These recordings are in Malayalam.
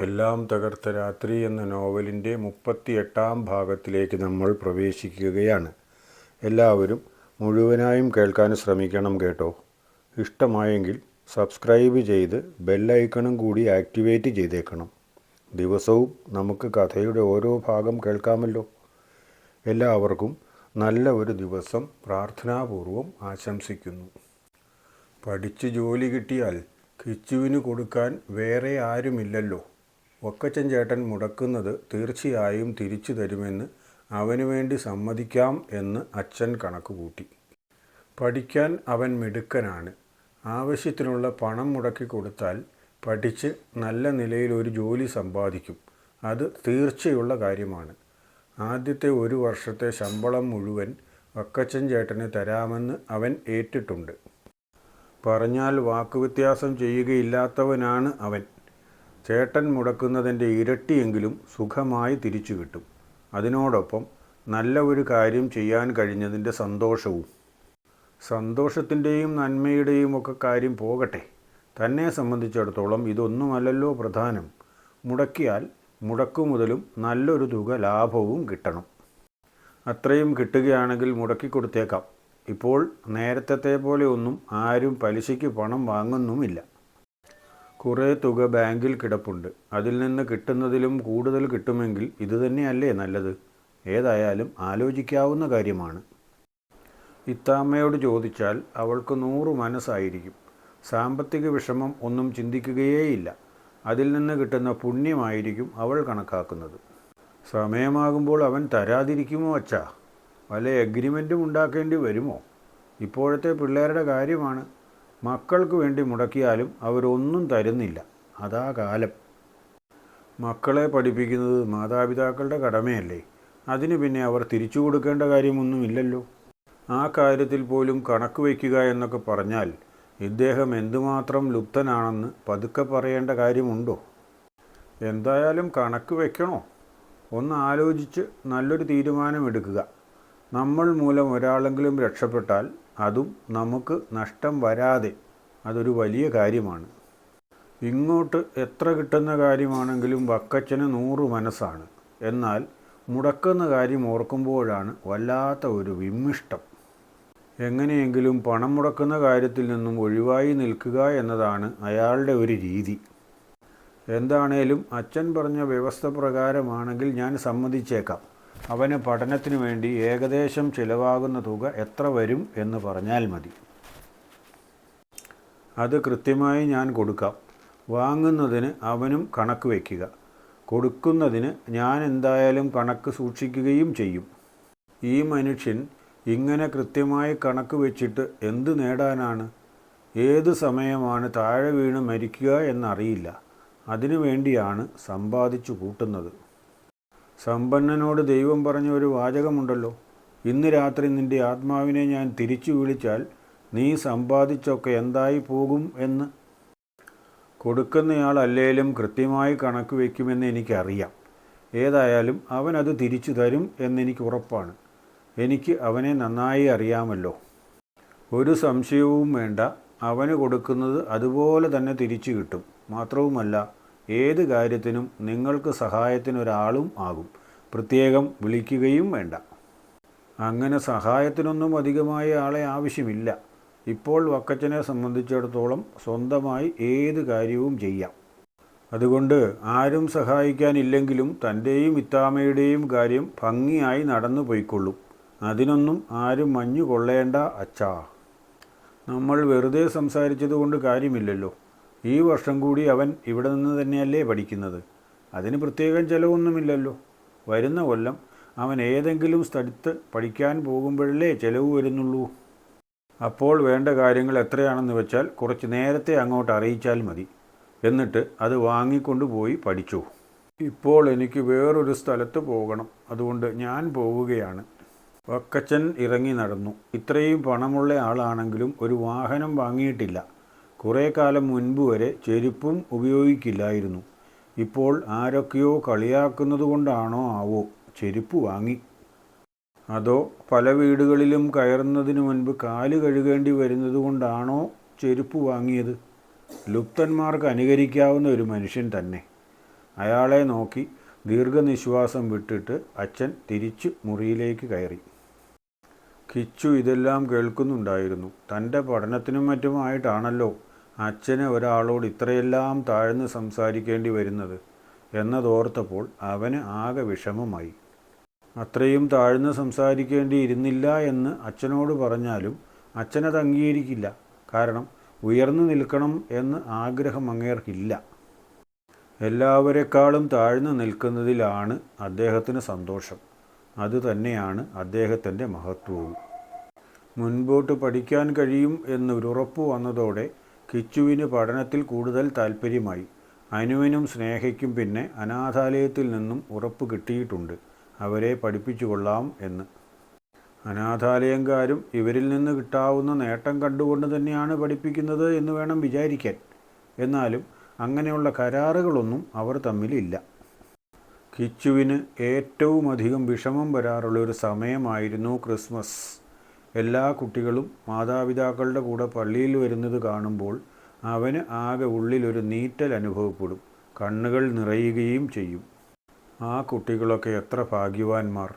എല്ലാം തകർത്ത രാത്രി എന്ന നോവലിന്റെ മുപ്പത്തിയെട്ടാം ഭാഗത്തിലേക്ക് നമ്മൾ പ്രവേശിക്കുകയാണ്. എല്ലാവരും മുഴുവനായും കേൾക്കാൻ ശ്രമിക്കണം കേട്ടോ. ഇഷ്ടമായെങ്കിൽ സബ്സ്ക്രൈബ് ചെയ്ത് ബെല്ലൈക്കണും കൂടി ആക്ടിവേറ്റ് ചെയ്തേക്കണം. ദിവസവും നമുക്ക് കഥയുടെ ഓരോ ഭാഗം കേൾക്കാമല്ലോ. എല്ലാവർക്കും നല്ല ഒരു ദിവസം പ്രാർത്ഥനാപൂർവം ആശംസിക്കുന്നു. പഠിച്ച് ജോലി കിട്ടിയാൽ കിച്ചുവിന് കൊടുക്കാൻ വേറെ ആരുമില്ലല്ലോ. ഒക്കച്ചൻ ചേട്ടൻ മുടക്കുന്നത് തീർച്ചയായും തിരിച്ചു തരുമെന്ന് അവനു വേണ്ടി സമ്മതിക്കാം എന്ന് അച്ഛൻ കണക്ക് കൂട്ടി പഠിക്കാൻ അവൻ മിടുക്കനാണ്. ആവശ്യത്തിനുള്ള പണം മുടക്കി കൊടുത്താൽ പഠിച്ച് നല്ല നിലയിൽ ഒരു ജോലി സമ്പാദിക്കും. അത് തീർച്ചയുള്ള കാര്യമാണ്. ആദ്യത്തെ ഒരു വർഷത്തെ ശമ്പളം മുഴുവൻ വക്കച്ചൻ ചേട്ടന് തരാമെന്ന് അവൻ ഏറ്റിട്ടുണ്ട്. പറഞ്ഞാൽ വാക്കുവ്യത്യാസം ചെയ്യുകയില്ലാത്തവനാണ് അവൻ. ചേട്ടൻ മുടക്കുന്നതിന്റെ ഇരട്ടിയെങ്കിലും സുഖമായി തിരിച്ചു കിട്ടും. അതിനോടൊപ്പം നല്ല ഒരു കാര്യം ചെയ്യാൻ കഴിഞ്ഞതിന്റെ സന്തോഷവും. സന്തോഷത്തിന്റെയും നന്മയുടെയും ഒക്കെ കാര്യം പോകട്ടെ. തന്നെ സംബന്ധിച്ചിടത്തോളം ഇതൊന്നുമല്ലല്ലോ പ്രധാനം. മുടക്കിയാൽ മുടക്കുമുതലും നല്ലൊരു തുക ലാഭവും കിട്ടണം. അത്രയും കിട്ടുകയാണെങ്കിൽ മുടക്കി കൊടുത്തേക്കാം. ഇപ്പോൾ നേരത്തെ പോലെ ഒന്നും ആരും പലിശയ്ക്ക് പണം വാങ്ങുന്നുമില്ല. കുറേ തുക ബാങ്കിൽ കിടപ്പുണ്ട്. അതിൽ നിന്ന് കിട്ടുന്നതിലും കൂടുതൽ കിട്ടുമെങ്കിൽ ഇതുതന്നെയല്ലേ നല്ലത്? ഏതായാലും ആലോചിക്കാവുന്ന കാര്യമാണ്. ഇത്താമ്മയോട് ചോദിച്ചാൽ അവൾക്ക് നൂറ് മനസ്സായിരിക്കും. സാമ്പത്തിക വിഷമം ഒന്നും ചിന്തിക്കുകയേയില്ല. അതിൽ നിന്ന് കിട്ടുന്ന പുണ്യമായിരിക്കും അവൾ കണക്കാക്കുന്നത്. സമയമാകുമ്പോൾ അവൻ തരാതിരിക്കുമോ അച്ഛാ? വല്ല എഗ്രിമെന്റും ഉണ്ടാക്കേണ്ടി വരുമോ? ഇപ്പോഴത്തെ പിള്ളേരുടെ കാര്യമാണ്. മക്കൾക്ക് വേണ്ടി മുടക്കിയാലും അവരൊന്നും തരുന്നില്ല. അതാ കാലം. മക്കളെ പഠിപ്പിക്കുന്നത് മാതാപിതാക്കളുടെ കടമയല്ലേ? അതിന് പിന്നെ അവർ തിരിച്ചു കൊടുക്കേണ്ട കാര്യമൊന്നുമില്ലല്ലോ. ആ കാര്യത്തിൽ പോലും കണക്ക് വയ്ക്കുക എന്നൊക്കെ പറഞ്ഞാൽ ഇദ്ദേഹം എന്തുമാത്രം ലുപ്തനാണെന്ന് പതുക്കെ പറയേണ്ട കാര്യമുണ്ടോ? എന്തായാലും കണക്ക് വയ്ക്കണോ? ഒന്ന് ആലോചിച്ച് നല്ലൊരു തീരുമാനമെടുക്കുക. നമ്മൾ മൂലം ഒരാളെങ്കിലും രക്ഷപ്പെട്ടാൽ അതും നമുക്ക് നഷ്ടം വരാതെ അതൊരു വലിയ കാര്യമാണ്. ഇങ്ങോട്ട് എത്ര കിട്ടുന്ന കാര്യമാണെങ്കിലും വക്കച്ചന് നൂറ് മനസ്സാണ്. എന്നാൽ മുടക്കുന്ന കാര്യം ഓർക്കുമ്പോഴാണ് വല്ലാത്ത ഒരു വിമ്മിഷ്ടം. എങ്ങനെയെങ്കിലും പണം മുടക്കുന്ന കാര്യത്തിൽ നിന്നും ഒഴിവായി നിൽക്കുക എന്നതാണ് അയാളുടെ ഒരു രീതി. എന്താണേലും അച്ഛൻ പറഞ്ഞ വ്യവസ്ഥ പ്രകാരമാണെങ്കിൽ ഞാൻ സമ്മതിച്ചേക്കാം. അവന് പഠനത്തിന് വേണ്ടി ഏകദേശം ചിലവാകുന്ന തുക എത്ര വരും എന്ന് പറഞ്ഞാൽ മതി. അത് കൃത്യമായി ഞാൻ കൊടുക്കാം. വാങ്ങുന്നതിന് അവനും കണക്ക് വയ്ക്കുക. കൊടുക്കുന്നതിന് ഞാൻ എന്തായാലും കണക്ക് സൂക്ഷിക്കുകയും ചെയ്യും. ഈ മനുഷ്യൻ ഇങ്ങനെ കൃത്യമായി കണക്ക് വെച്ചിട്ട് എന്ത് നേടാനാണ്? ഏത് സമയമാണ് താഴെ വീണ് മരിക്കുക എന്നറിയില്ല. അതിനു വേണ്ടിയാണ് സമ്പാദിച്ചു കൂട്ടുന്നത്. സമ്പന്നനോട് ദൈവം പറഞ്ഞ ഒരു വാചകമുണ്ടല്ലോ. ഇന്ന് രാത്രി നിന്റെ ആത്മാവിനെ ഞാൻ തിരിച്ചു വിളിച്ചാൽ നീ സമ്പാദിച്ചൊക്കെ എന്തായി പോകും എന്ന്. കൊടുക്കുന്നയാളല്ലേലും കൃത്യമായി കണക്ക് വയ്ക്കുമെന്ന് എനിക്കറിയാം. ഏതായാലും അവൻ അത് തിരിച്ചു തരും എന്നെനിക്ക് ഉറപ്പാണ്. എനിക്ക് അവനെ നന്നായി അറിയാമല്ലോ. ഒരു സംശയവും വേണ്ട. അവന് കൊടുക്കുന്നത് അതുപോലെ തന്നെ തിരിച്ചു കിട്ടും. മാത്രവുമല്ല ഏത് കാര്യത്തിനും നിങ്ങൾക്ക് സഹായത്തിനൊരാളും ആകും. പ്രത്യേകം വിളിക്കുകയും വേണ്ട. അങ്ങനെ സഹായത്തിനൊന്നും അധികമായ ആളെ ആവശ്യമില്ല. ഇപ്പോൾ വക്കച്ചനെ സംബന്ധിച്ചിടത്തോളം സ്വന്തമായി ഏത് കാര്യവും ചെയ്യാം. അതുകൊണ്ട് ആരും സഹായിക്കാനില്ലെങ്കിലും തന്റെയും ഇത്താമയുടെയും കാര്യം ഭംഗിയായി നടന്നു പോയിക്കൊള്ളും. അതിനൊന്നും ആരും മഞ്ഞു കൊള്ളേണ്ട അച്ഛാ. നമ്മൾ വെറുതെ സംസാരിച്ചതുകൊണ്ട് കാര്യമില്ലല്ലോ. ഈ വർഷം കൂടി അവൻ ഇവിടെ നിന്ന് തന്നെയല്ലേ പഠിക്കുന്നത്? അതിന് പ്രത്യേകം ചിലവൊന്നുമില്ലല്ലോ. വരുന്ന കൊല്ലം അവൻ ഏതെങ്കിലും സ്ഥലത്ത് പഠിക്കാൻ പോകുമ്പോഴല്ലേ ചിലവ് വരുന്നുള്ളൂ. അപ്പോൾ വേണ്ട കാര്യങ്ങൾ എത്രയാണെന്ന് വെച്ചാൽ കുറച്ച് നേരത്തെ അങ്ങോട്ട് അറിയിച്ചാൽ മതി. എന്നിട്ട് അത് വാങ്ങിക്കൊണ്ട് പോയി പഠിച്ചു. ഇപ്പോൾ എനിക്ക് വേറൊരു സ്ഥലത്ത് പോകണം. അതുകൊണ്ട് ഞാൻ പോവുകയാണ്. വക്കച്ചൻ ഇറങ്ങി നടന്നു. ഇത്രയും പണമുള്ള ആളാണെങ്കിലും ഒരു വാഹനം വാങ്ങിയിട്ടില്ല. കുറേ കാലം മുൻപ് വരെ ചെരുപ്പും ഉപയോഗിക്കില്ലായിരുന്നു. ഇപ്പോൾ ആരൊക്കെയോ കളിയാക്കുന്നത് കൊണ്ടാണോ ആവോ ചെരുപ്പ് വാങ്ങി. അതോ പല വീടുകളിലും കയറുന്നതിന് മുൻപ് കാൽ കഴുകേണ്ടി വരുന്നത് കൊണ്ടാണോ ചെരുപ്പ് വാങ്ങിയത്? ലുപ്തന്മാർക്ക് അനുകരിക്കാവുന്ന ഒരു മനുഷ്യൻ തന്നെ. അയാളെ നോക്കി ദീർഘനിശ്വാസം വിട്ടിട്ട് അച്ഛൻ തിരിച്ചു മുറിയിലേക്ക് കയറി. കിച്ചു ഇതെല്ലാം കേൾക്കുന്നുണ്ടായിരുന്നു. തന്റെ പഠനത്തിനും മറ്റുമായിട്ടാണല്ലോ അച്ഛന് ഒരാളോട് ഇത്രയെല്ലാം താഴ്ന്ന് സംസാരിക്കേണ്ടി വരുന്നത് എന്നതോർത്തപ്പോൾ അവന് ആകെ വിഷമമായി. അത്രയും താഴ്ന്ന് സംസാരിക്കേണ്ടിയിരുന്നില്ല എന്ന് അച്ഛനോട് പറഞ്ഞാലും അച്ഛനത് അംഗീകരിക്കില്ല. കാരണം ഉയർന്നു നിൽക്കണം എന്ന് ആഗ്രഹം അങ്ങേർക്കില്ല. എല്ലാവരെക്കാളും താഴ്ന്നു നിൽക്കുന്നതിലാണ് അദ്ദേഹത്തിന് സന്തോഷം. അതുതന്നെയാണ് അദ്ദേഹത്തിന്റെ മഹത്വവും. മുൻപോട്ട് പഠിക്കാൻ കഴിയും എന്നൊരുറപ്പ് വന്നതോടെ കിച്ചുവിന് പഠനത്തിൽ കൂടുതൽ താൽപ്പര്യമായി. അനുവിനും സ്നേഹയ്ക്കും പിന്നെ അനാഥാലയത്തിൽ നിന്നും ഉറപ്പ് കിട്ടിയിട്ടുണ്ട്. അവരെ പഠിപ്പിച്ചു കൊള്ളാം എന്ന്. അനാഥാലയംകാരും ഇവരിൽ നിന്ന് കിട്ടാവുന്ന നേട്ടം കണ്ടുകൊണ്ട് തന്നെയാണ് പഠിപ്പിക്കുന്നത് എന്ന് വേണം വിചാരിക്കാൻ. എന്നാലും അങ്ങനെയുള്ള കരാറുകളൊന്നും അവർ തമ്മിലില്ല. കിച്ചുവിന് ഏറ്റവും അധികം വിഷമം വരാറുള്ള ഒരു സമയമായിരുന്നു ക്രിസ്മസ്. എല്ലാ കുട്ടികളും മാതാപിതാക്കളുടെ കൂടെ പള്ളിയിൽ വരുന്നത് കാണുമ്പോൾ അവന് ആകെ ഉള്ളിലൊരു നീറ്റൽ അനുഭവപ്പെടും. കണ്ണുകൾ നിറയുകയും ചെയ്യും. ആ കുട്ടികളൊക്കെ എത്ര ഭാഗ്യവാന്മാർ.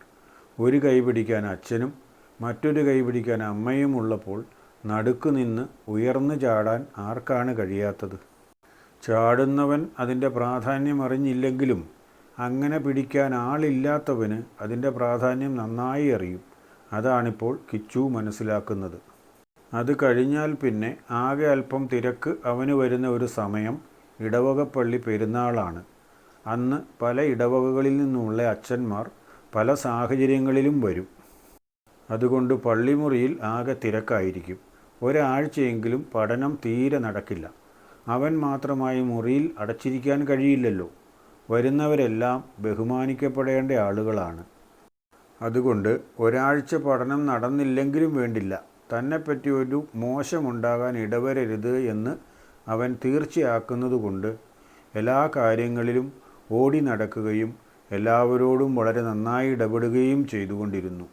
ഒരു കൈ പിടിക്കാൻ അച്ഛനും മറ്റൊരു കൈ പിടിക്കാൻ അമ്മയും ഉള്ളപ്പോൾ നടുക്ക് നിന്ന് ഉയർന്നു ചാടാൻ ആർക്കാണ് കഴിയാത്തത്? ചാടുന്നവൻ അതിന്റെ പ്രാധാന്യം അറിഞ്ഞില്ലെങ്കിലും അങ്ങനെ പിടിക്കാൻ ആളില്ലാത്തവന് അതിന്റെ പ്രാധാന്യം നന്നായി അറിയും. അതാണിപ്പോൾ കിച്ചു മനസ്സിലാക്കുന്നത്. അത് കഴിഞ്ഞാൽ പിന്നെ ആകെ അല്പം തിരക്ക് അവന് വരുന്ന ഒരു സമയം ഇടവകപ്പള്ളി പെരുന്നാളാണ്. അന്ന് പല ഇടവകകളിൽ നിന്നുള്ള അച്ഛന്മാർ പല സാഹചര്യങ്ങളിലും വരും. അതുകൊണ്ട് പള്ളിമുറിയിൽ ആകെ തിരക്കായിരിക്കും. ഒരാഴ്ചയെങ്കിലും പഠനം തീരെ നടക്കില്ല. അവൻ മാത്രമായി മുറിയിൽ അടച്ചിരിക്കാൻ കഴിയില്ലല്ലോ. വരുന്നവരെല്ലാം ബഹുമാനിക്കപ്പെടേണ്ട ആളുകളാണ്. അതുകൊണ്ട് ഒരാഴ്ച പഠനം നടന്നില്ലെങ്കിലും വേണ്ടില്ല. തന്നെപ്പറ്റി ഒരു മോശമുണ്ടാകാൻ ഇടവരരുത് എന്ന് അവൻ തീർച്ചയാക്കുന്നതുകൊണ്ട് എല്ലാ കാര്യങ്ങളിലും ഓടി നടക്കുകയും എല്ലാവരോടും വളരെ നന്നായി ഇടപെടുകയും ചെയ്തുകൊണ്ടിരുന്നു.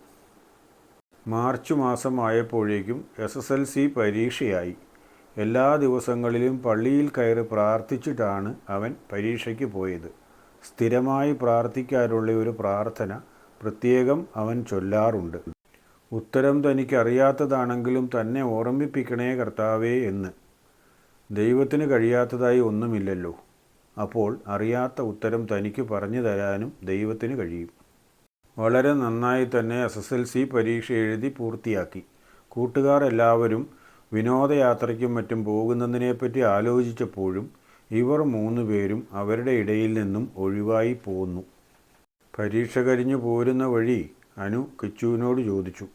മാർച്ച് മാസമായപ്പോഴേക്കും എസ് എസ് എൽ സി പരീക്ഷയായി. എല്ലാ ദിവസങ്ങളിലും പള്ളിയിൽ കയറി പ്രാർത്ഥിച്ചിട്ടാണ് അവൻ പരീക്ഷയ്ക്ക് പോയത്. സ്ഥിരമായി പ്രാർത്ഥിക്കാറുള്ള ഒരു പ്രാർത്ഥന പ്രത്യേകം അവൻ ചൊല്ലാറുണ്ട്. ഉത്തരം തനിക്കറിയാത്തതാണെങ്കിലും തന്നെ ഓർമ്മിപ്പിക്കണേ കർത്താവേ എന്ന്. ദൈവത്തിന് കഴിയാത്തതായി ഒന്നുമില്ലല്ലോ. അപ്പോൾ അറിയാത്ത ഉത്തരം തനിക്ക് പറഞ്ഞു തരാനും ദൈവത്തിന് കഴിയും. വളരെ നന്നായി തന്നെ എസ് എസ് എൽ സി പരീക്ഷ എഴുതി പൂർത്തിയാക്കി. കൂട്ടുകാർ എല്ലാവരും വിനോദയാത്രയ്ക്കും മറ്റും പോകുന്നതിനെപ്പറ്റി ആലോചിച്ചപ്പോഴും ഇവർ മൂന്ന് പേരും അവരുടെ ഇടയിൽ നിന്നും ഒഴിവായി പോന്നു. പരീക്ഷ കരിഞ്ഞു പോരുന്ന വഴി അനു കിച്ചുവിനോട് ചോദിച്ചു.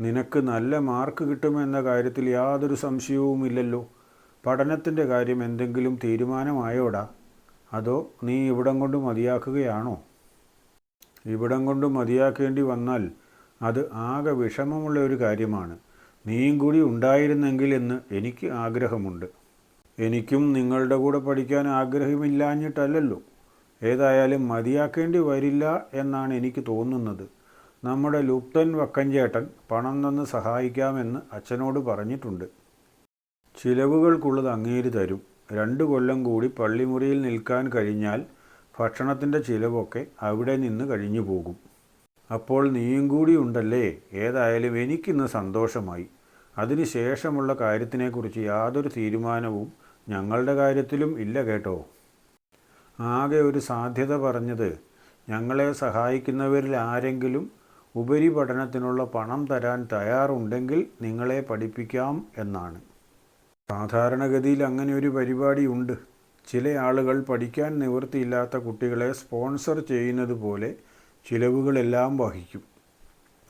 നിനക്ക് നല്ല മാർക്ക് കിട്ടുമെന്ന കാര്യത്തിൽ യാതൊരു സംശയവുമില്ലല്ലോ പഠനത്തിന്റെ കാര്യം എന്തെങ്കിലും തീരുമാനമായോടാ? അതോ നീ ഇവിടം കൊണ്ട് മതിയാക്കുകയാണോ? ഇവിടം കൊണ്ട് മതിയാക്കേണ്ടി വന്നാൽ അത് ആകെ വിഷമമുള്ള ഒരു കാര്യമാണ്. നീയും കൂടി ഉണ്ടായിരുന്നെങ്കിൽ എന്ന് എനിക്ക് ആഗ്രഹമുണ്ട്. എനിക്കും നിങ്ങളുടെ കൂടെ പഠിക്കാൻ ആഗ്രഹമില്ലാഞ്ഞിട്ടല്ലല്ലോ. ഏതായാലും മതിയാക്കേണ്ടി വരില്ല എന്നാണ് എനിക്ക് തോന്നുന്നത്. നമ്മുടെ ലുപ്തൻ വക്കഞ്ചേട്ടൻ പണം തന്ന് സഹായിക്കാമെന്ന് അച്ഛനോട് പറഞ്ഞിട്ടുണ്ട്. ചിലവുകൾക്കുള്ളത് അങ്ങേര് തരും. രണ്ട് കൊല്ലം കൂടി പള്ളിമുറിയിൽ നിൽക്കാൻ കഴിഞ്ഞാൽ ഭക്ഷണത്തിന്റെ ചിലവൊക്കെ അവിടെ നിന്ന് കഴിഞ്ഞു പോകും. അപ്പോൾ നീയും കൂടി ഉണ്ടല്ലേ? ഏതായാലും എനിക്കിന്ന് സന്തോഷമായി. അതിനുശേഷമുള്ള കാര്യത്തിനെക്കുറിച്ച് യാതൊരു തീരുമാനവും ഞങ്ങളുടെ കാര്യത്തിലും ഇല്ല കേട്ടോ. ആകെ ഒരു സാധ്യത പറഞ്ഞത് ഞങ്ങളെ സഹായിക്കുന്നവരിൽ ആരെങ്കിലും ഉപരിപഠനത്തിനുള്ള പണം തരാൻ തയ്യാറുണ്ടെങ്കിൽ നിങ്ങളെ പഠിപ്പിക്കാം എന്നാണ്. സാധാരണഗതിയിൽ അങ്ങനെ ഒരു പരിപാടി ഉണ്ട് ചില ആളുകൾ പഠിക്കാൻ നിവൃത്തിയില്ലാത്ത കുട്ടികളെ സ്പോൺസർ ചെയ്യുന്നത് പോലെ ചിലവുകളെല്ലാം വഹിക്കും.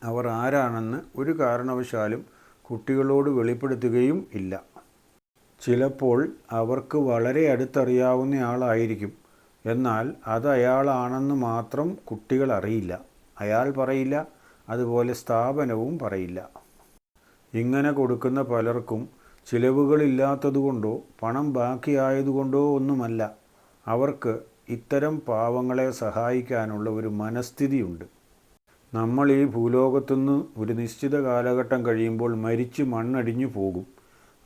അവർ ആരാണെന്ന് ഒരു കാരണവശാലും കുട്ടികളോട് വെളിപ്പെടുത്തുകയും ഇല്ല. ചിലപ്പോൾ അവർക്ക് വളരെ അടുത്തറിയാവുന്ന ആളായിരിക്കും. എന്നാൽ അത് അയാളാണെന്ന് മാത്രം കുട്ടികൾ അറിയില്ല. അയാൾ പറയില്ല അതുപോലെ സ്ഥാപനവും പറയില്ല. ഇങ്ങനെ കൊടുക്കുന്ന പലർക്കും ചിലവുകളില്ലാത്തതുകൊണ്ടോ പണം ബാക്കിയായതുകൊണ്ടോ ഒന്നുമല്ല. അവർക്ക് ഇത്തരം പാവങ്ങളെ സഹായിക്കാനുള്ള ഒരു മനസ്ഥിതിയുണ്ട്. നമ്മൾ ഈ ഭൂലോകത്തുനിന്ന് ഒരു നിശ്ചിത കാലഘട്ടം കഴിയുമ്പോൾ മരിച്ച് മണ്ണടിഞ്ഞു പോകും.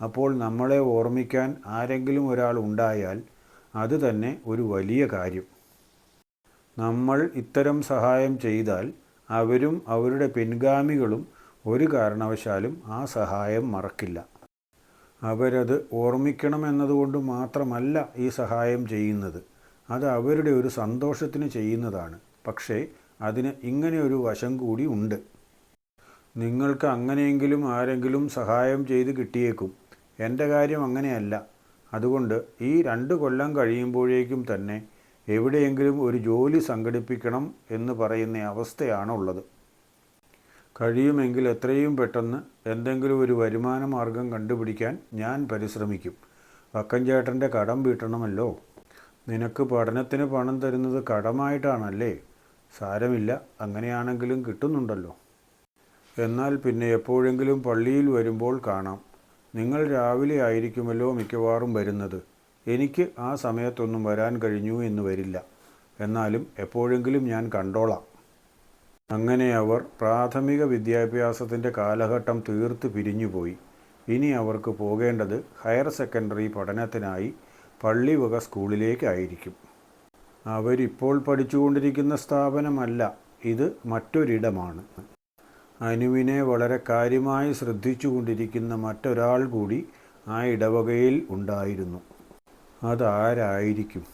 അപ്പോൾ നമ്മളെ ഓർമ്മിക്കാൻ ആരെങ്കിലും ഒരാൾ ഉണ്ടായാൽ അത് തന്നെ ഒരു വലിയ കാര്യം. നമ്മൾ ഇത്തരം സഹായം ചെയ്താൽ അവരും അവരുടെ പിൻഗാമികളും ഒരു കാരണവശാലും ആ സഹായം മറക്കില്ല. അവരത് ഓർമ്മിക്കണമെന്നതുകൊണ്ട് മാത്രമല്ല ഈ സഹായം ചെയ്യുന്നത്. അത് അവരുടെ ഒരു സന്തോഷത്തിന് ചെയ്യുന്നതാണ്. പക്ഷേ അതിന് ഇങ്ങനെ ഒരു വശം കൂടി ഉണ്ട്. നിങ്ങൾക്ക് അങ്ങനെയെങ്കിലും ആരെങ്കിലും സഹായം ചെയ്ത് കിട്ടിയേക്കും. എന്റെ കാര്യം അങ്ങനെയല്ല. അതുകൊണ്ട് ഈ രണ്ട് കൊല്ലം കഴിയുമ്പോഴേക്കും തന്നെ എവിടെയെങ്കിലും ഒരു ജോലി സംഘടിപ്പിക്കണം എന്ന് പറയുന്ന അവസ്ഥയാണുള്ളത്. കഴിയുമെങ്കിൽ എത്രയും പെട്ടെന്ന് എന്തെങ്കിലും ഒരു വരുമാന മാർഗം കണ്ടുപിടിക്കാൻ ഞാൻ പരിശ്രമിക്കും. വക്കൻചേട്ടന്റെ കടം വീട്ടണമല്ലോ. നിനക്ക് പഠനത്തിന് പണം തരുന്നത് കടമായിട്ടാണല്ലേ? സാരമില്ല അങ്ങനെയാണെങ്കിലും കിട്ടുന്നുണ്ടല്ലോ. എന്നാൽ പിന്നെ എപ്പോഴെങ്കിലും പള്ളിയിൽ വരുമ്പോൾ കാണാം. നിങ്ങൾ രാവിലെ ആയിരിക്കുമല്ലോ മിക്കവാറും വരുന്നത്. എനിക്ക് ആ സമയത്തൊന്നും വരാൻ കഴിഞ്ഞു എന്ന് വരില്ല. എന്നാലും എപ്പോഴെങ്കിലും ഞാൻ കണ്ടോളാം. അങ്ങനെ അവർ പ്രാഥമിക വിദ്യാഭ്യാസത്തിന്റെ കാലഘട്ടം തീർത്ത് പിരിഞ്ഞുപോയി. ഇനി അവർക്ക് പോകേണ്ടത് ഹയർ സെക്കൻഡറി പഠനത്തിനായി പള്ളിവക സ്കൂളിലേക്കായിരിക്കും അവരിപ്പോൾ പഠിച്ചുകൊണ്ടിരിക്കുന്ന സ്ഥാപനമല്ല ഇത് മറ്റൊരിടമാണ്. അനുവിനെ വളരെ കാര്യമായി ശ്രദ്ധിച്ചുകൊണ്ടിരിക്കുന്ന മറ്റൊരാൾ കൂടി ആ ഇടവകയിൽ ഉണ്ടായിരുന്നു. അതാരായിരിക്കും?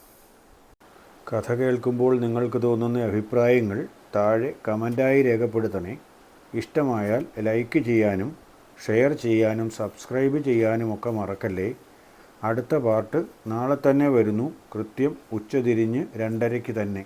കഥ കേൾക്കുമ്പോൾ നിങ്ങൾക്ക് തോന്നുന്ന അഭിപ്രായങ്ങൾ താഴെ കമന്റായി രേഖപ്പെടുത്തണേ. ഇഷ്ടമായാൽ ലൈക്ക് ചെയ്യാനും ഷെയർ ചെയ്യാനും സബ്സ്ക്രൈബ് ചെയ്യാനും ഒക്കെ മറക്കല്ലേ? അടുത്ത പാർട്ട് നാളെ തന്നെ വരുന്നു. കൃത്യം ഉച്ചതിരിഞ്ഞ് രണ്ടരയ്ക്ക് തന്നെ.